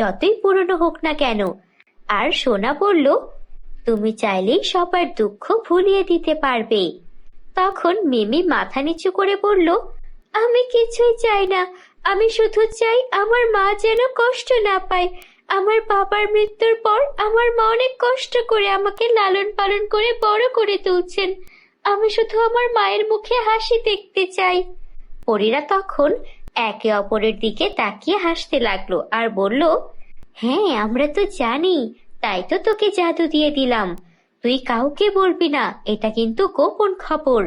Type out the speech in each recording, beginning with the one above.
যতই পুরনো হোক না কেন। আর সোনা বলল, তুমি চাইলেই সবার দুঃখ ভুলিয়ে দিতে পারবে। তখন মিমি মাথা নিচু করে বলল, আমি কিছুই চাই না। আমি শুধু চাই আমার মা যেন কষ্ট না পায়। আমার বাবার মৃত্যুর পর আমার মা অনেক কষ্ট করে আমাকে লালন পালন করে বড় করে তুলছেন। আমি শুধু আমার মায়ের মুখে হাসি দেখতে চাই। পরীরা তখন একে অপরের দিকে তাকিয়ে হাসতে লাগল আর বলল হ্যাঁ আমরা তো জানি, তাই তো তোকে জাদু দিয়ে দিলাম। তুই কাউকে বলবি না, এটা কিন্তু গোপন খবর।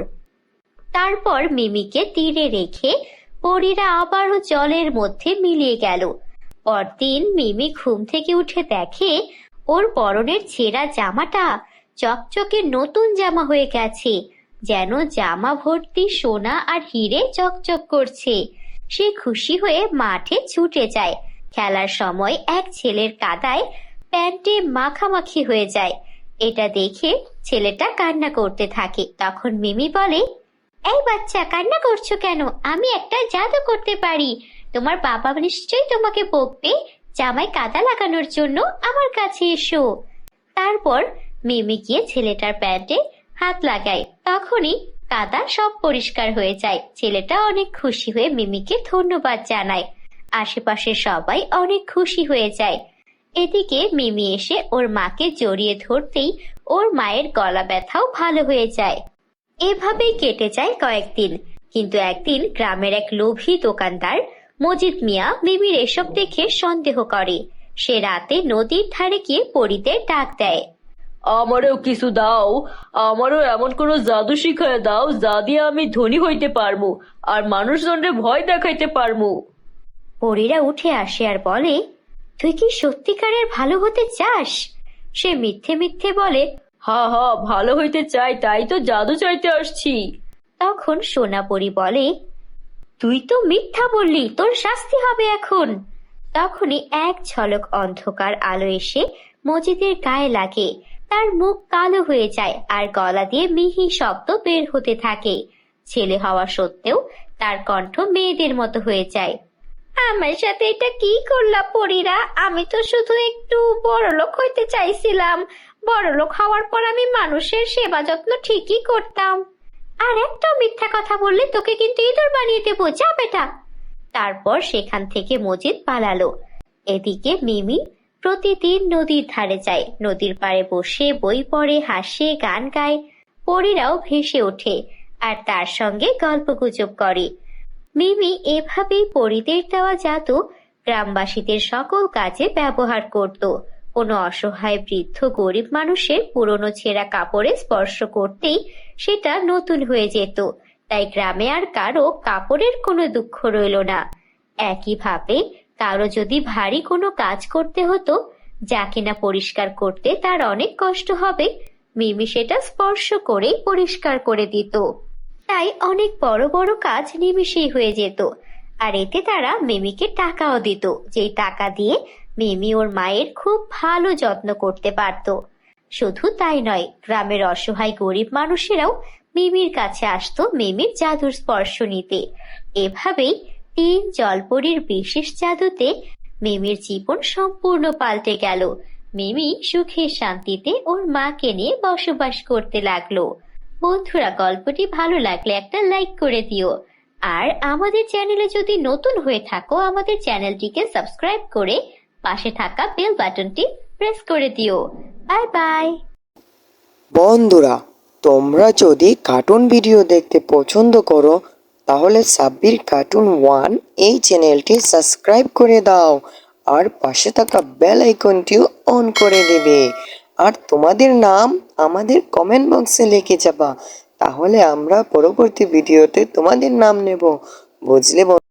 তারপর মিমিকে তীরে রেখে পরীরা আবারও জলের মধ্যে মিলিয়ে গেল। পরদিন মিমি ঘুম থেকে উঠে দেখে, ওর পরনের ছেঁড়া জামাটা চকচকে নতুন জামা হয়ে গেছে, যেন জামা ভর্তি সোনা আর হিরে চকচক করছে। সে খুশি হয়ে মাঠে ছুটে যায়। খেলার সময় এক ছেলের কাদায় প্যান্টে মাখামাখি হয়ে যায়। এটা দেখে ছেলেটা কান্না করতে থাকে। তখন মিমি বলে, এই বাচ্চা, কান্না করছ কেন? আমি একটা জাদু করতে পারি। তোমার বাবা নিশ্চয়ই তোমাকে বকবে। জামায় কাদা লাগানোর জন্য আমার কাছে এসো। তারপর মিমি গিয়ে ছেলেটার প্যান্টে হাত লাগায়। তখনই কাদা সব পরিষ্কার হয়ে যায়। ছেলেটা অনেক খুশি হয়ে মিমিকে ধন্যবাদ জানায়। আশেপাশের সবাই অনেক খুশি হয়ে যায়। এদিকে মিমি এসে ওর মাকে জড়িয়ে ধরতেই ওর মায়ের গলা ব্যথাও ভালো হয়ে যায়। এভাবেই কেটে যায় কয়েকদিন। কিন্তু একদিন গ্রামের এক লোভী দোকানদার, মজিদ মিয়া, মিমির এসব দেখে সন্দেহ করে। সে রাতে নদীর ধারে গিয়ে পরিদের ডাক দেয়। আমারও কিছু দাও। আমারও এমন কোনো জাদু শিখায় দাও যা দিয়ে আমি ধনী হইতে পারমু আর মানুষজনরে ভয় দেখাইতে পারমু পরীরা উঠে আসে আর বলে তুই কি সত্যিকারের ভালো হতে চাস? সে মিথ্যে মিথ্যে বলে হা হা ভালো হইতে চাই তাই তো জাদু চাইতে আসছি। তখন সোনাপরি বলে তুই তো মিথ্যা বললি তোর শাস্তি হবে এখন। তখনই এক ঝলক অন্ধকার আলো এসে মজিদের গায়ে লাগে। তার মুখ কালো হয়ে যায় আর গলা দিয়ে মিহি শব্দ বের হতে থাকে। ছেলে হওয়া সত্ত্বেও তার কণ্ঠ মেয়েদের মতো হয়ে যায়। আমার সাথে এটা কি করলা পরীরা? আমি তো শুধু একটু বড়লোক হইতে চাইছিলাম। বড়লোক হওয়ার পর আমি মানুষের সেবা যত্ন ঠিকই করতাম। আর একটা মিথ্যা কথা বললে তোকে কিন্তু ইঁদুর বানিয়ে দেবো, যা বেটা। তারপর সেখান থেকে মজিদ পালালো। এদিকে মিমি প্রতিদিন নদীর ধারে যায় নদীর পাড়ে বসে বই পড়ে, হাসে, গান গায়। পরীরাও ভেসে ওঠে আর তার সঙ্গে গল্পগুজব করে। মিমি এভাবেই পরিদের দেওয়া জাদু গ্রামবাসীদের সকল কাজে ব্যবহার করত। কোনো অসহায় বৃদ্ধ গরিব মানুষের পুরনো ছেঁড়া কাপড়ে স্পর্শ করতেই সেটা নতুন হয়ে যেত। তাই গ্রামে আর কারও কাপড়ের কোনো দুঃখ রইল না। একইভাবে কারও যদি ভারী কোনো কাজ করতে হতো, যা কিনা পরিষ্কার করতে তার অনেক কষ্ট হবে, মিমি সেটা স্পর্শ করেই পরিষ্কার করে দিত। তাই অনেক বড় বড় কাজ নিমিষেই হয়ে যেত, আর এতে তারা মিমিকে টাকাও দিত, যেই টাকা দিয়ে মিমি ওর মায়ের খুব ভালো যত্ন করতে পারত। শুধু তাই নয়, গ্রামের অসহায় গরিব মানুষেরাও মিমির কাছে আসতো মিমির জাদুর স্পর্শ নিতে। এভাবেই তিন জলপরীর বিশেষ জাদুতে মিমির জীবন সম্পূর্ণ পাল্টে গেল। মিমি সুখে শান্তিতে ওর মাকে নিয়ে বসবাস করতে লাগল। বন্ধুরা, গল্পটি ভালো লাগলে একটা লাইক করে দিও। আর আমাদের চ্যানেলে যদি নতুন হয়ে থাকো, আমাদের চ্যানেলটিকে সাবস্ক্রাইব করে পাশে থাকা বেল বাটনটি প্রেস করে দিও। Bye bye. বন্ধুরা, তোমরা যদি কার্টুন ভিডিও দেখতে পছন্দ করো তাহলে সাব্বির কার্টুন ওয়ান এই চ্যানেলটি সাবস্ক্রাইব করে দাও আর পাশে থাকা বেল আইকনটিও অন করে দেবে। আর তোমাদের নাম আমাদের কমেন্ট বক্সে লিখে যাবা। তাহলে আমরা পরবর্তী ভিডিওতে তোমাদের নাম নেব। বুঝলে?